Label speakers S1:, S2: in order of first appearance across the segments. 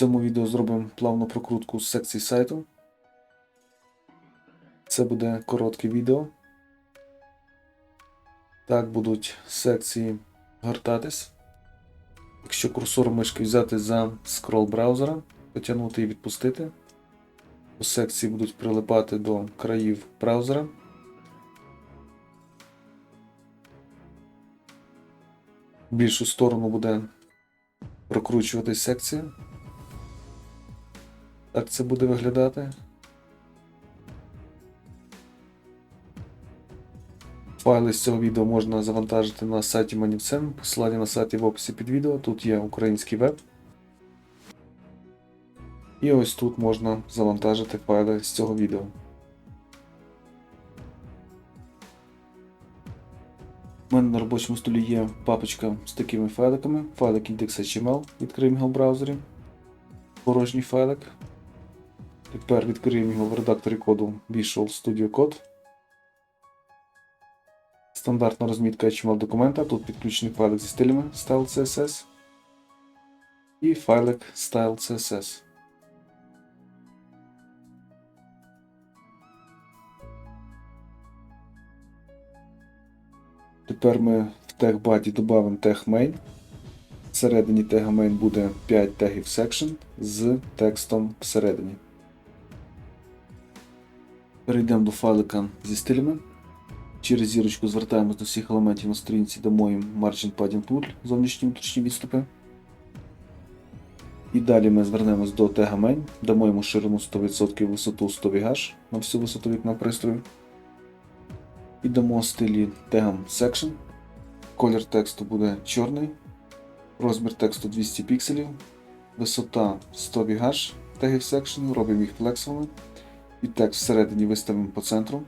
S1: цьому відео зробимо плавну прокрутку з секції сайту. Це буде коротке відео. Так будуть секції гортатись. Якщо курсор мишки взяти за скрол браузера, потягнути і відпустити, то секції будуть прилипати до країв браузера. В більшу сторону буде прокручуватись секція. Так це буде виглядати. Файли з цього відео можна завантажити на сайті Manivcen, посилання на сайті в описі під відео. Тут є український веб. І ось тут можна завантажити файли з цього відео. У мене на робочому столі є папочка з такими файликами. Файлик index.html, відкриємо його в браузері. Порожній файлик. Тепер відкриємо його в редакторі коду Visual Studio Code. Стандартна розмітка HTML документа. Тут підключений файлик зі стилями Style CSS і файлик Style CSS. Тепер ми в тег-баді додамо тег. Всередині тега main буде 5 тегів section з текстом всередині. Перейдемо до файлика зі стилями. Через зірочку звертаємось до всіх елементів на сторінці, дамо їм Margin Padding Tool, зовнішні внутрішні відступи. І далі ми звернемось до тега main, дамо ширину 100% висоту 100 VH на всю висоту вікна пристрою. І дамо стилі тегам section. Колір тексту буде чорний, розмір тексту 200 пікселів, висота 100 VH тегів section, робимо їх флексовими. І текст всередині виставимо по центру.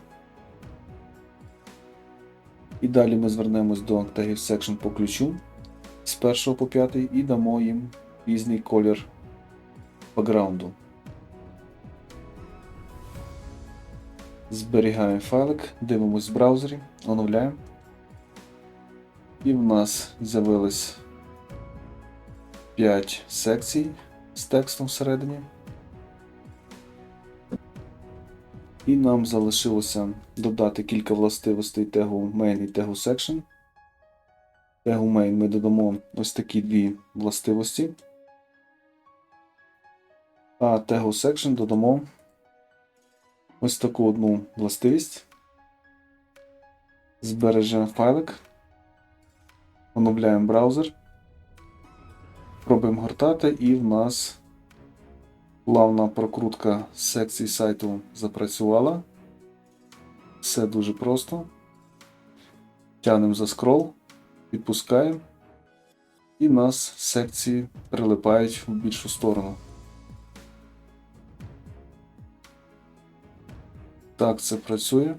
S1: І далі ми звернемось до тегів section по ключу з 1 по 5 і дамо їм різний колір бекграунду. Зберігаємо файлик, дивимось в браузері, оновляємо. І в нас з'явилось 5 секцій з текстом всередині. І нам залишилося додати кілька властивостей тегу main і тегу section. Тегу main ми додамо ось такі дві властивості. А тегу section додамо ось таку одну властивість. Збережемо файлик. Оновляємо браузер. Пробуємо гортати, і в нас плавна прокрутка секції сайту запрацювала. Все дуже просто. Тянемо за скрол, відпускаємо, і нас секції прилипають в більшу сторону. Так це працює.